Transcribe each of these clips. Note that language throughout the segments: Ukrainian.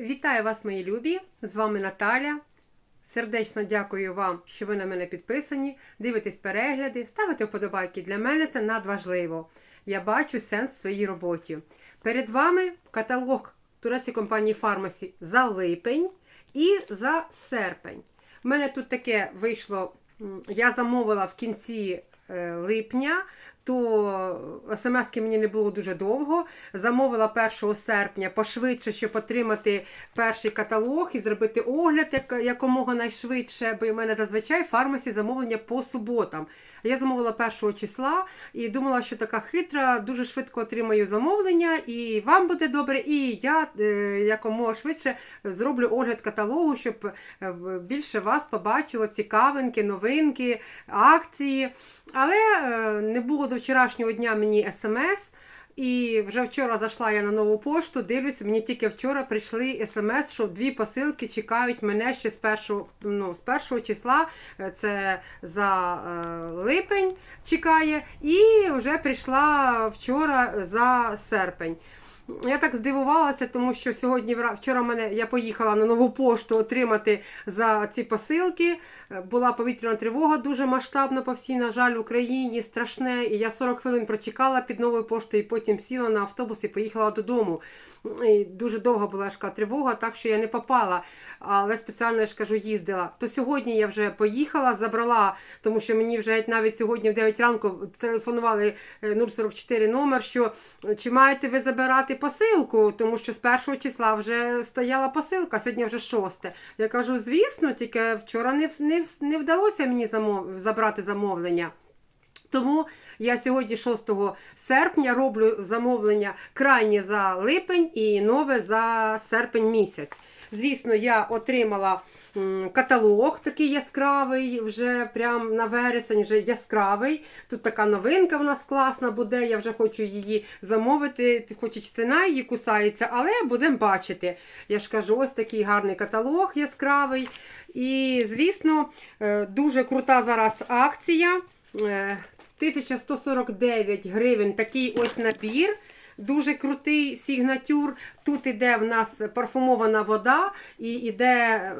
Вітаю вас, мої любі! З вами Наталя. Сердечно дякую вам, що ви на мене підписані. Дивитесь перегляди, ставите вподобайки. Для мене це надважливо. Я бачу сенс в своїй роботі. Перед вами каталог турецької компанії Фармасі за липень і за серпень. У мене тут таке вийшло. Я замовила в кінці е, липня, то смски мені не було дуже довго. Замовила 1 серпня пошвидше, щоб отримати перший каталог і зробити огляд як, якомога найшвидше, бо в мене зазвичай в фармасі замовлення по суботам. Я замовила 1 числа і думала, що така хитра, дуже швидко отримаю замовлення, і вам буде добре, і я е, якомога швидше зроблю огляд каталогу, щоб е, більше вас побачило цікавинки, новинки, акції. Але е, не було до вчорашнього дня мені смс. І вже вчора зайшла я на нову пошту, дивлюся, мені тільки вчора прийшли смс, що дві посилки чекають мене ще з першого, ну, з першого числа. Е, Це за е, липень чекає, і вже прийшла вчора за серпень. Я так здивувалася, тому що сьогодні вчора мене я поїхала на нову пошту отримати за ці посилки. Е, Була повітряна тривога дуже масштабна по всій, на жаль, Україні, страшне. І я 40 хвилин прочекала під новою поштою, і потім сіла на автобус і поїхала додому. І дуже довго була така тривога, так що я не попала, але спеціально я ж кажу, їздила. То сьогодні я вже поїхала, забрала, тому що мені вже навіть сьогодні в 9 ранку телефонували е, 044 номер, що чи маєте ви забирати посилку, тому що з першого числа вже стояла посилка, сьогодні вже шосте. Я кажу, звісно, тільки вчора не, не, не вдалося мені замов... забрати замовлення. Тому я сьогодні, 6 серпня, роблю замовлення крайнє за липень і нове за серпень місяць. Звісно, я отримала каталог такий яскравий, вже прям на вересень, вже яскравий. Тут така новинка в нас класна буде. Я вже хочу її замовити. Хоч і ціна її кусається, але будемо бачити. Я ж кажу, ось такий гарний каталог яскравий. І, звісно, е, дуже крута зараз акція. Е, 1149 гривень такий ось набір. Дуже крутий сігнатюр. Тут іде в нас парфумована вода і іде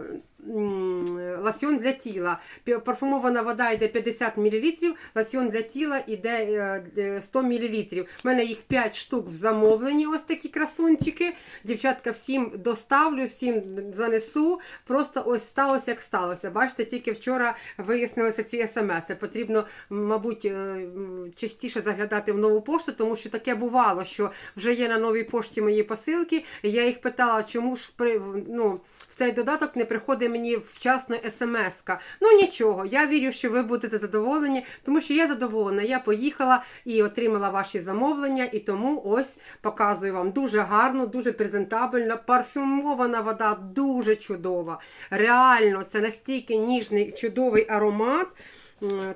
лосьон для тіла. Парфумована вода йде 50 мл, лосьон для тіла йде е, е, 100 мл. У мене їх 5 штук в замовленні, ось такі красунчики. Дівчатка, всім доставлю, всім занесу. Просто ось сталося, як сталося. Бачите, тільки вчора вияснилися ці смс. Потрібно, мабуть, е, частіше заглядати в нову пошту, тому що таке бувало, що вже є на новій пошті мої посилки. Я їх питала, чому ж при ну, в цей додаток не приходить мені вчасно смс-ка. Ну нічого, я вірю, що ви будете задоволені, тому що я задоволена. Я поїхала і отримала ваші замовлення, і тому ось показую вам дуже гарно, дуже презентабельно. Парфюмована вода дуже чудова. Реально, це настільки ніжний, чудовий аромат.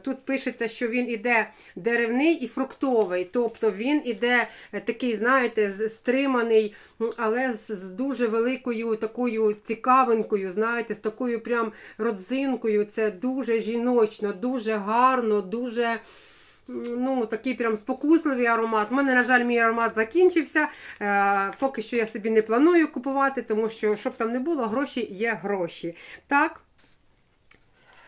Тут пишеться, що він іде деревний і фруктовий, тобто він іде е, такий, знаєте, стриманий, але з дуже великою такою цікавинкою, знаєте, з такою прям родзинкою. Це дуже жіночно, дуже гарно, дуже. Ну, такий прям спокусливий аромат. У мене, на жаль, мій аромат закінчився. Е, поки що я собі не планую купувати, тому що, щоб там не було, гроші є гроші. Так.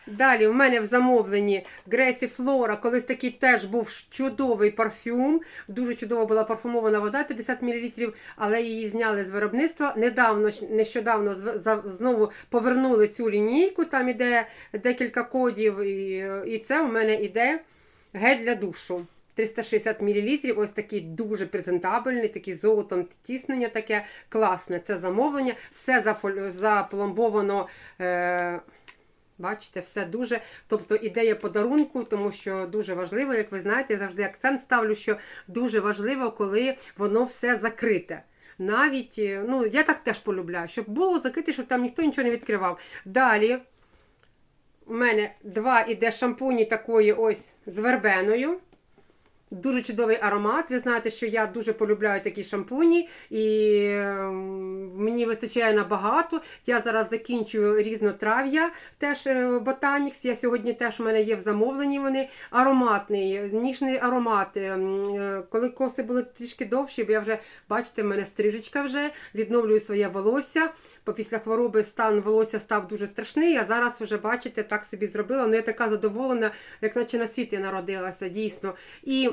Далі в мене в замовленні Гресі Флора, колись такий теж був чудовий парфюм. Дуже чудова була парфумована вода 50 мл, але її зняли з виробництва. Недавно, нещодавно знову повернули цю лінійку. Там іде декілька кодів, і, це у мене іде гель для душу. 360 мл, ось такий дуже презентабельний, такий золотом тіснення таке класне. Це замовлення, все запломбовано. Е- Бачите, все дуже. Тобто ідея подарунку, тому що дуже важливо, як ви знаєте, я завжди акцент ставлю, що дуже важливо, коли воно все закрите. Навіть, е, ну, я так теж полюбляю, щоб було закрите, щоб там ніхто нічого не відкривав. Далі у мене два іде шампуні такої ось з вербеною. Дуже чудовий аромат. Ви знаєте, що я дуже полюбляю такі шампуні, і ем, мені вистачає набагато. Я зараз закінчую різнотрав'я, теж е, Я сьогодні теж в мене є в замовленні вони ароматний, ніжний аромат. Ем, е, Коли коси були трішки довші, бо я вже, бачите, в мене стрижечка вже, відновлюю своє волосся. Бо після хвороби стан волосся став дуже страшний, а зараз вже, бачите, так собі зробила. Ну, я така задоволена, як наче на світ я народилася, дійсно. І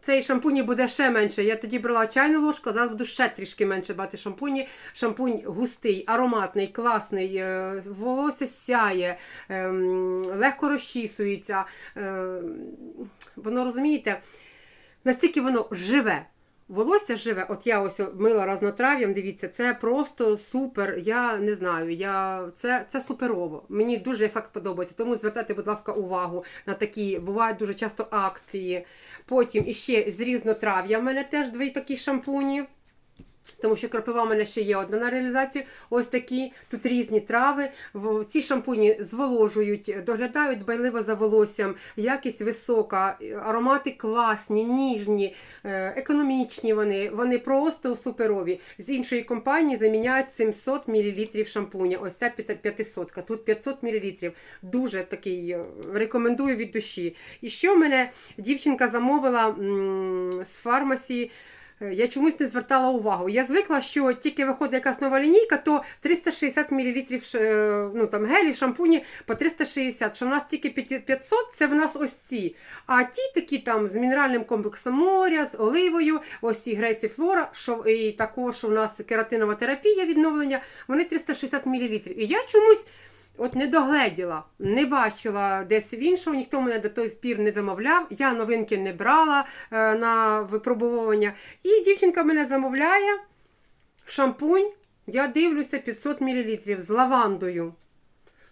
цей шампуні буде ще менше. Я тоді брала чайну ложку, а зараз буду ще трішки менше брати шампуні. Шампунь густий, ароматний, класний, е, волосся сяє, ем, легко розчісується. е, Воно розумієте, настільки воно живе. Волосся живе, от я ось мила разнотрав'ям, дивіться, це просто супер. Я не знаю, я це, це суперово. Мені дуже ефект подобається. Тому звертайте, будь ласка, увагу на такі. Бувають дуже часто акції. Потім іще з різнотрав'я в мене теж дві такі шампуні. Тому що кропива в мене ще є одна на реалізацію. Ось такі тут різні трави. Ці шампуні зволожують, доглядають дбайливо за волоссям, якість висока, аромати класні, ніжні, е, економічні. Вони вони просто суперові. З іншої компанії заміняють 700 мл шампуня. Ось ця 500, тут 500 мл. Дуже такий е, рекомендую від душі. І що мене дівчинка замовила з фармасі. Е, Я чомусь не звертала увагу. Я звикла, що тільки виходить якась нова лінійка, то 360 мл ну, там, гелі, шампуні по 360. Що в нас тільки 500, це в нас ось ці. А ті такі там з мінеральним комплексом моря, з оливою, ось ці Грейсі Флора, що, і також у нас кератинова терапія відновлення, вони 360 мл. І я чомусь. От не догледіла, не бачила десь в іншого, ніхто мене до той пір не замовляв, я новинки не брала е, на випробовування. І дівчинка мене замовляє шампунь, я дивлюся 500 мл з лавандою.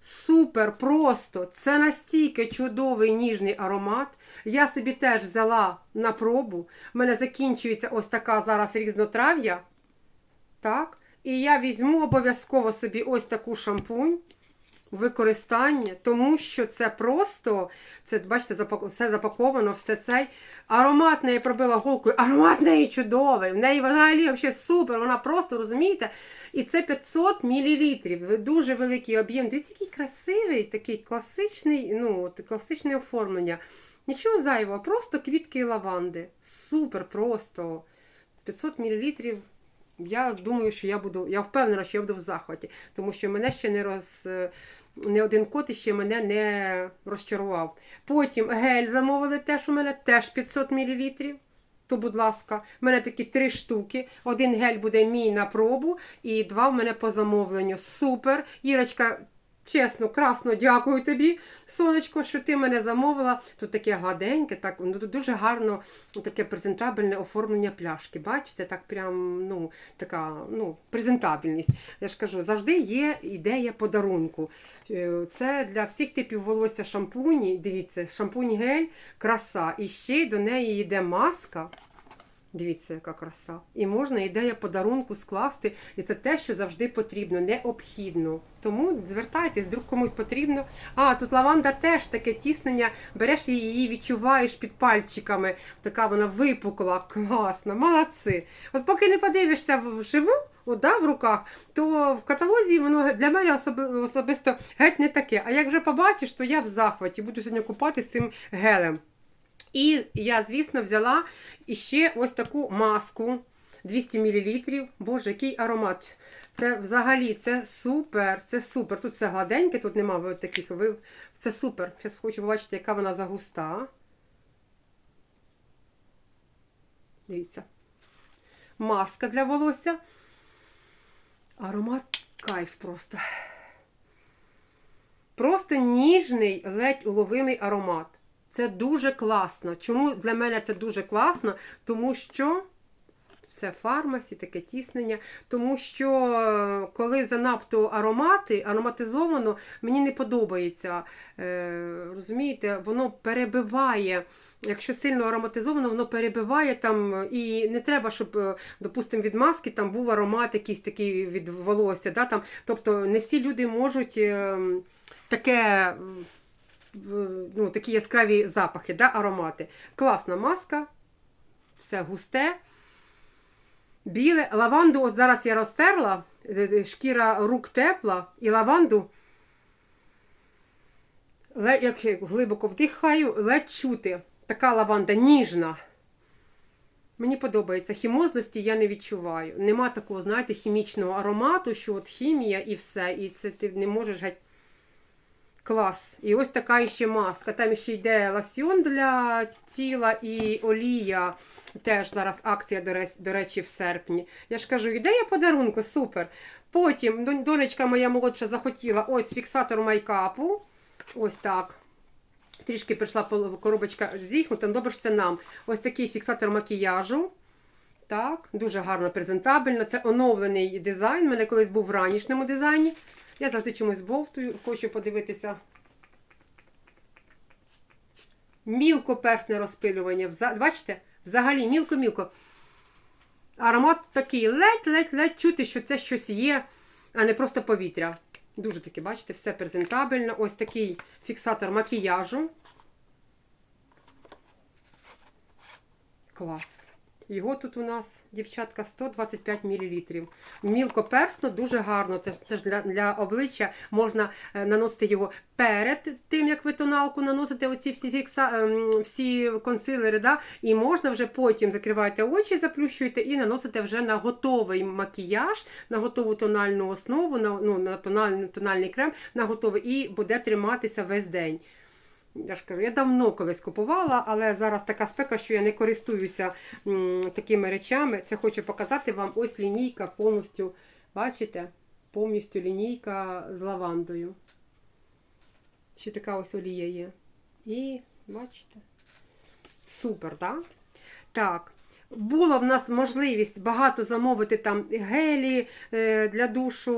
Супер, просто! Це настільки чудовий ніжний аромат. Я собі теж взяла на пробу. У мене закінчується ось така зараз різнотрав'я. Так. І я візьму обов'язково собі ось таку шампунь використання, тому що це просто, це, бачите, все запаковано, все цей. Аромат неї пробила голкою, аромат неї чудовий, в неї взагалі взагалі супер, вона просто, розумієте? І це 500 мл, дуже великий об'єм. Дивіться, який красивий, такий класичний, ну, класичне оформлення. Нічого зайвого, просто квітки і лаванди. Супер просто. 500 мл. Я думаю, що я буду, я впевнена, що я буду в захваті, тому що мене ще не роз. Не один кот ще мене не розчарував. Потім гель замовили теж у мене, теж 500 мл. То, будь ласка, в мене такі три штуки. Один гель буде мій на пробу, і два в мене по замовленню. Супер. Ірочка, чесно, красно дякую тобі, сонечко, що ти мене замовила. Тут таке гладеньке, так, ну, тут дуже гарно таке презентабельне оформлення пляшки. Бачите, так прям, ну, така ну, презентабельність. Я ж кажу, завжди є ідея подарунку. Е, Це для всіх типів волосся шампуні. Дивіться, шампунь гель, краса. І ще й до неї йде маска. Дивіться, яка краса. І можна ідея подарунку скласти. І це те, що завжди потрібно, необхідно. Тому звертайтесь, вдруг комусь потрібно. А, тут лаванда теж таке тіснення. Береш її, відчуваєш під пальчиками. Така вона випукла, класна, молодці. От поки не подивишся вживу, от, в руках, то в каталозі воно для мене особи- особисто геть не таке. А як вже побачиш, то я в захваті. Буду сьогодні купатися цим гелем. І я, звісно, взяла іще ось таку маску 200 мл. Боже, який аромат. Це взагалі це супер, це супер. Тут все гладеньке, тут немає таких ви. Це супер. Зараз хочу побачити, яка вона загуста. Дивіться. Маска для волосся. Аромат кайф просто. Просто ніжний, ледь уловимий аромат. Це дуже класно. Чому для мене це дуже класно? Тому що все фармасі, таке тіснення. Тому що е, коли занадто аромати, ароматизовано, мені не подобається. Е, розумієте, воно перебиває. Якщо сильно ароматизовано, воно перебиває там, і не треба, щоб, е, допустимо, від маски там був аромат якийсь такий від волосся. Да, там, тобто не всі люди можуть е, таке. Ну, такі яскраві запахи, да, аромати. Класна маска, все густе. Біле. Лаванду от зараз я розтерла. е, е, шкіра рук тепла і лаванду. Як я глибоко вдихаю, ледь чути. Така лаванда ніжна. Мені подобається. Хімозності я не відчуваю. Нема такого, знаєте, хімічного аромату, що от хімія і все. І це ти не можеш геть. Клас. І ось така ще маска. Там ще йде ласьйон для тіла і олія. Теж зараз акція, до речі, в серпні. Я ж кажу, ідея подарунку, супер. Потім донечка моя молодша захотіла ось фіксатор майкапу. Ось так. Трішки прийшла коробочка зіхнута, ну, добре, що це нам. Ось такий фіксатор макіяжу. Так, дуже гарно презентабельно. Це оновлений дизайн. У мене колись був в ранішньому дизайні. Я завжди чомусь бовтую, хочу подивитися. Мілко-персне розпилювання. Бачите? Взагалі мілко-мілко. Аромат такий ледь-ледь-ледь чути, що це щось є, а не просто повітря. Дуже таки, бачите, все презентабельно. Ось такий фіксатор макіяжу. Клас. Його тут у нас, дівчатка, 125 мл. Мілко персно, дуже гарно. Це, це ж для, для обличчя можна е, наносити його перед тим, як ви тоналку наносите оці всі фікса, ем, всі консилери, да? і можна вже потім закриваєте очі, заплющуєте і наносите вже на готовий макіяж, на готову тональну основу, на, ну, на тональний, тональний крем, на готовий, і буде триматися весь день. Я ж кажу, я давно колись купувала, але зараз така спека, що я не користуюся м, такими речами. Це хочу показати вам ось лінійка повністю. Бачите? Повністю лінійка з лавандою. Ще така ось олія є. І бачите? Супер, так? Так. Була в нас можливість багато замовити там гелі е, для душу,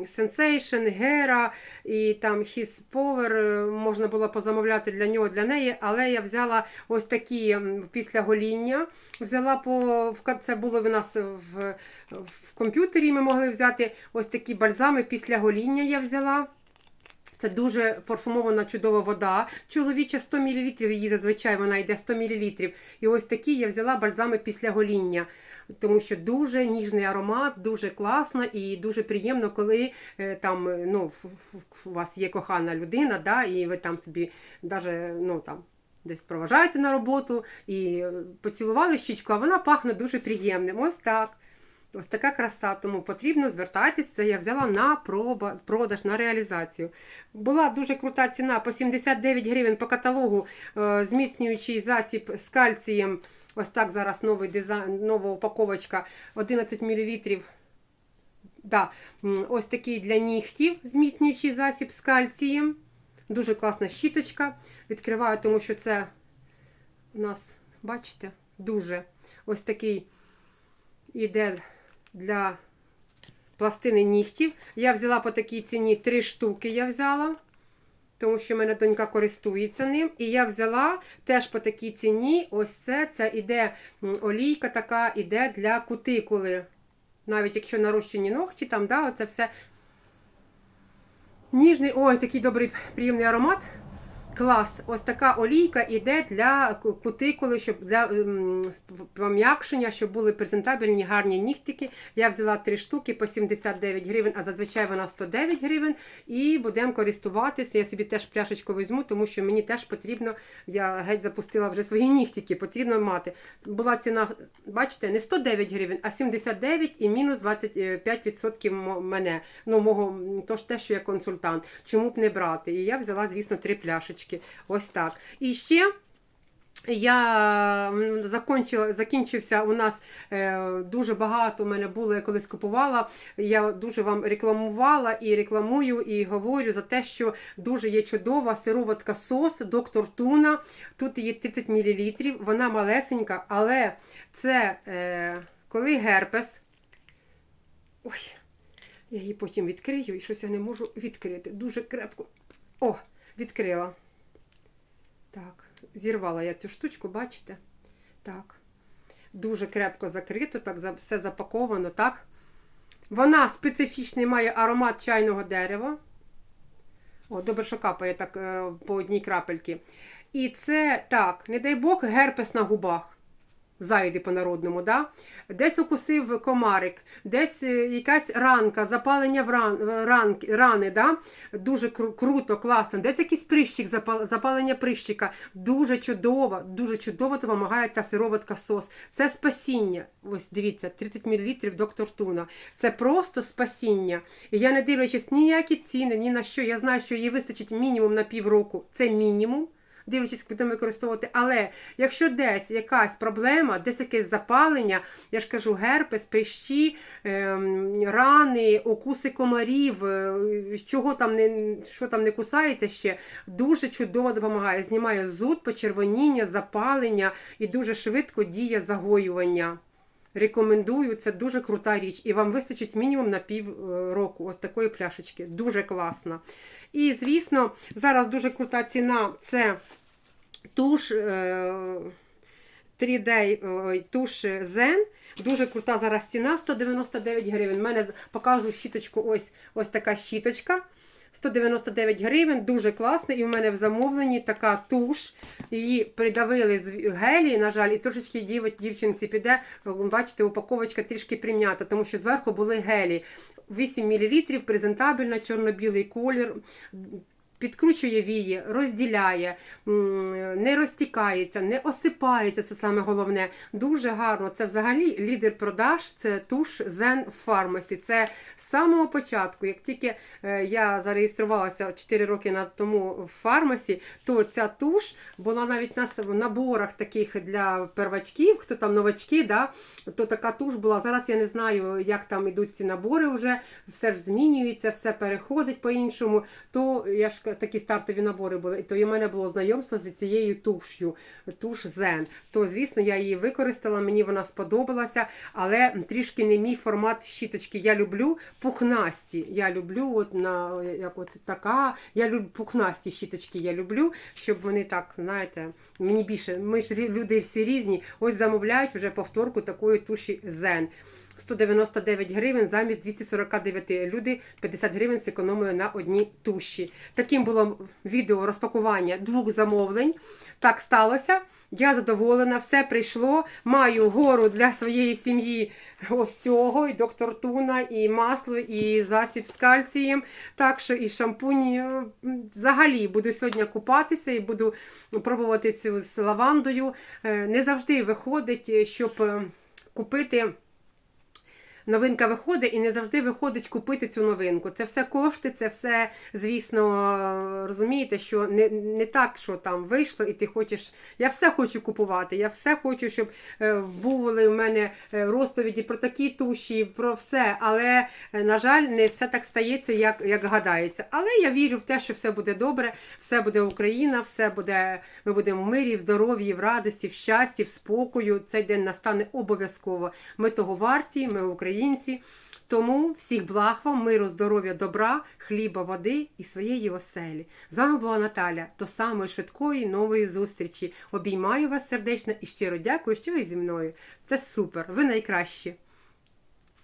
Sensation, Гера і там His Power е, можна було позамовляти для нього, для неї, але я взяла ось такі після гоління. Взяла по це було в нас в, в комп'ютері. Ми могли взяти ось такі бальзами після гоління. Я взяла. Це дуже парфумована чудова вода. Чоловіча 100 мл, її зазвичай вона йде 100 мл. І ось такі я взяла бальзами після гоління. Тому що дуже ніжний аромат, дуже класно і дуже приємно, коли е, там е, ну, у вас є кохана людина, да, і ви там собі даже, ну, там, десь проважаєте на роботу і е, поцілували щічку, а вона пахне дуже приємним. Ось так. Ось така краса, тому потрібно звертайтесь. Це я взяла на проба- продаж, на реалізацію. Була дуже крута ціна по 79 гривень по каталогу, е, зміцнюючий засіб з кальцієм. Ось так зараз новий дизайн, нова упаковочка 11 мл. Да, ось такий для нігтів зміцнюючий засіб з кальцієм. Дуже класна щіточка. Відкриваю, тому що це у нас, бачите, дуже ось такий іде для пластини нігтів. Я взяла по такій ціні три штуки. Я взяла, тому що мене донька користується ним. І я взяла теж по такій ціні. Ось це це іде олійка, така іде для кутикули. Навіть якщо нарощені ногті, там, да, оце все. Ніжний, ой, такий добрий, приємний аромат. Клас. Ось така олійка іде для кутикули, щоб для ем, пом'якшення, щоб були презентабельні гарні нігтики. Я взяла три штуки по 79 гривень, а зазвичай вона 109 гривень. І будемо користуватися. Я собі теж пляшечку візьму, тому що мені теж потрібно. Я геть запустила вже свої нігтики, потрібно мати. Була ціна, бачите, не 109 гривень, а 79 і мінус 25% мене. Ну, мого, то ж те, що я консультант. Чому б не брати? І я взяла, звісно, три пляшечки. Ось так. І ще. Я м, закончила, закінчився у нас е, дуже багато. У мене було, я колись купувала. Я дуже вам рекламувала і рекламую, і говорю за те, що дуже є чудова сироватка сос доктор Туна. Тут є 30 мл, вона малесенька, але це е, коли герпес. Ой, я її потім відкрию і щось я не можу відкрити. Дуже крепко. О, відкрила. Так, зірвала я цю штучку, бачите? Так. Дуже крепко закрито, так все запаковано, так? Вона специфічний має аромат чайного дерева. О, добре, що капає так е, по одній крапельці. І це так, не дай Бог, герпес на губах. Зайди по-народному, да? десь укусив комарик, десь е, якась ранка, запалення в ран, ран, рани, да? дуже кру- круто, класно, десь якийсь прищик, запал- запалення прищика, дуже чудово, дуже чудово допомагає ця сироватка сос. Це спасіння. Ось дивіться, 30 мл доктор Туна. Це просто спасіння. І я не дивлячись ніякі ціни, ні на що. Я знаю, що її вистачить мінімум на півроку. Це мінімум. Дивлячись, як будемо використовувати. Але якщо десь якась проблема, десь якесь запалення, я ж кажу, герпес, пищі, ем, рани, укуси комарів, е, чого там не, що там не кусається ще, дуже чудово допомагає. Знімає зуд, почервоніння, запалення і дуже швидко діє загоювання. Рекомендую, це дуже крута річ. І вам вистачить мінімум на пів е, року ось такої пляшечки. Дуже класно. І, звісно, зараз дуже крута ціна це туш е, 3D ой, туш Zen. Дуже крута зараз ціна 199 гривень. У мене покажу щіточку. Ось ось така щіточка. 199 гривень, дуже класно. І в мене в замовленні така туш. Її придавили з гелі, на жаль, і трошечки дів, дівчинці піде. Бачите, упаковочка трішки прим'ята, тому що зверху були гелі. 8 мл, презентабельна, чорно-білий колір. Підкручує вії, розділяє, не розтікається, не осипається. Це саме головне. Дуже гарно. Це взагалі лідер продаж. Це туш Zen Pharmacy. Це з самого початку. Як тільки е, я зареєструвалася 4 роки тому в фармасі, то ця туш була навіть на с- в наборах таких для первачків, хто там новачки, да, то така туш була. Зараз я не знаю, як там ідуть ці набори вже, все ж змінюється, все переходить по-іншому. То я ж такі стартові набори були. То і в мене було знайомство з цією туш'ю, туш Zen. То, звісно, я її використала, мені вона сподобалася, але трішки не мій формат щіточки. Я люблю пухнасті. Я люблю от на як от така. Я люблю пухнасті щіточки. Я люблю, щоб вони так, знаєте, мені більше. Ми ж люди всі різні. Ось замовляють вже повторку такої туші Zen. 199 гривень замість 249. Люди 50 гривень зекономили на одній туші. Таким було відео розпакування двох замовлень. Так сталося. Я задоволена, все прийшло. Маю гору для своєї сім'ї ось цього, і доктор Туна, і масло, і засіб з кальцієм. Так що і шампунь. е, Взагалі буду сьогодні купатися і буду пробувати цю з лавандою. Е, Не завжди виходить, е, щоб купити. Новинка виходить і не завжди виходить купити цю новинку. Це все кошти, це все, звісно, розумієте, що не, не так, що там вийшло, і ти хочеш. Я все хочу купувати. Я все хочу, щоб е, були в мене е, розповіді про такі туші, про все. Але, е, на жаль, не все так стається, як, як гадається. Але я вірю в те, що все буде добре, все буде Україна, все буде. Ми будемо в мирі, в здоров'ї, в радості, в щасті, в спокою. Цей день настане обов'язково. Ми того варті, ми українці. Тому всіх благ вам, миру, здоров'я, добра, хліба, води і своєї оселі. З вами була Наталя. До самої швидкої нової зустрічі. Обіймаю вас сердечно і щиро дякую, що ви зі мною. Це супер. Ви найкращі.